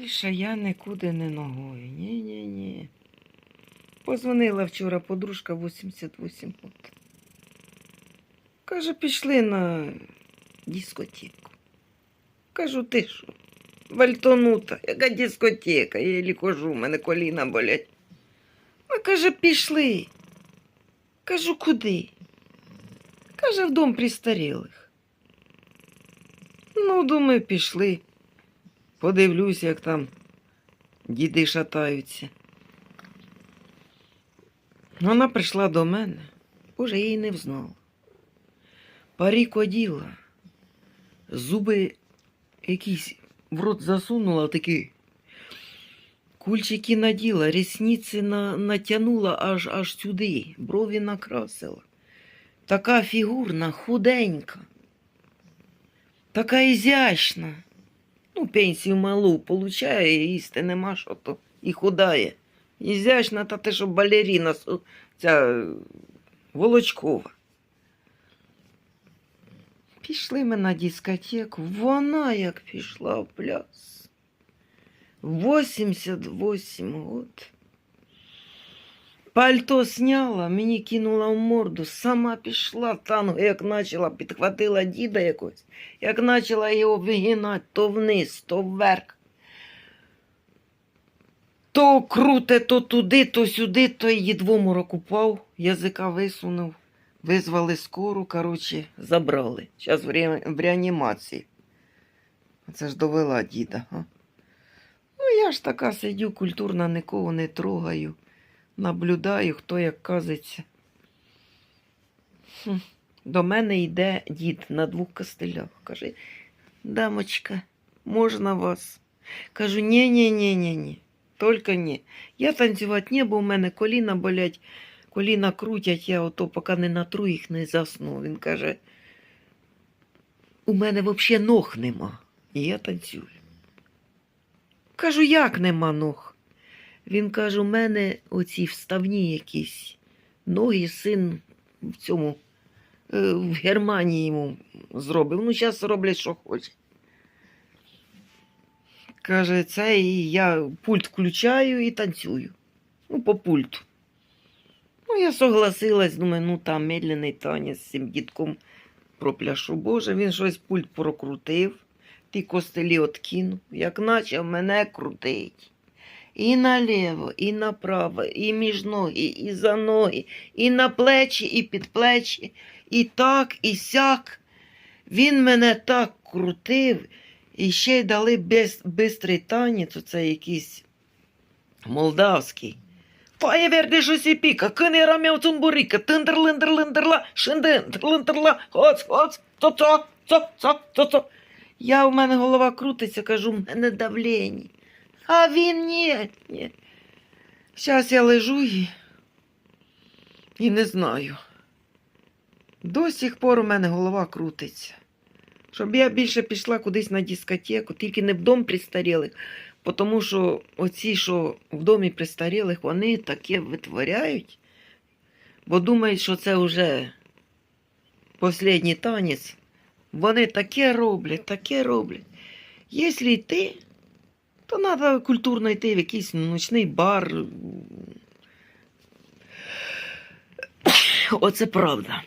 Більше я нікуди не ногою. Ні-ні-ні. Позвонила вчора подружка 88 років. Каже, пішли на дискотеку. Кажу, ти що? Вальтонута, яка дискотека? Я єлі хожу, у мене коліна болять. Вона каже, пішли. Кажу, куди? Каже, в дом престарілих. Ну, думаю, пішли. Подивлюсь, як там діди шатаються. Вона прийшла до мене. Боже, її не взнала. Парік оділа, зуби якісь в рот засунула, такі кульчики наділа, рісниці на, натягнула аж, аж сюди, брові накрасила. Така фігурна, худенька, така ізящна. Ну, пенсію малу получає, їсти нема що то і худає. Ізящна, та те, що балеріна ця е, Волочкова. Пішли ми на дискотеку. Вона як пішла в пляс. 88 год. Пальто сняла, мені кинула в морду, сама пішла танго, як почала, підхватила діда якось, як почала його вигинати то вниз, то вверх. То круте, то туди, то сюди, то її двоморок упав, язика висунув, визвали скору, коротше, забрали. Зараз в, ре... в реанімації. Це ж довела діда. А? Ну, я ж така сидю, культурно нікого не трогаю. Наблюдаю, хто як казиться. До мене йде дід на двох костелях. Каже, дамочка, можна вас? Кажу, ні, ні, ні, ні, ні. Тільки ні. Я танцювати не, бо у мене коліна болять, коліна крутять, я ото поки не натру їх не засну. Він каже, у мене взагалі ног нема. І я танцюю. Кажу, як нема ног? Він каже, у мене оці вставні якісь ноги син в цьому е, в Германії йому зробив. Ну, зараз роблять, що хоче. Каже, це і я пульт включаю і танцюю. Ну, по пульту. Ну, я согласилась, думаю, ну там медленний танець з цим дітком пропляшу. Боже, він щось пульт прокрутив, ті костелі откинув, як почав мене крутить. І наліво, і направо, і між ноги, і за ноги, і на плечі, і під плечі, і так, і сяк. Він мене так крутив, і ще й дали бистрий танець, оце якийсь молдавський. Фаєверди щось і піка, кини рам'яв цумбуріка, тиндерлиндерлиндерла, шиндерлиндерла, хоц, хоц, цо, цо, цо, цо, цо, цо. Я, у мене голова крутиться, кажу, в мене давлення. А він ні, ні. Зараз я лежу і, і не знаю. До сих пор у мене голова крутиться. Щоб я більше пішла кудись на дискотеку, тільки не в дом престарілих, тому що оці, що в домі престарілих, вони таке витворяють, бо думають, що це вже останній танець. Вони таке роблять, таке роблять. Якщо йти, то треба культурно йти в якийсь ночний бар. Оце правда.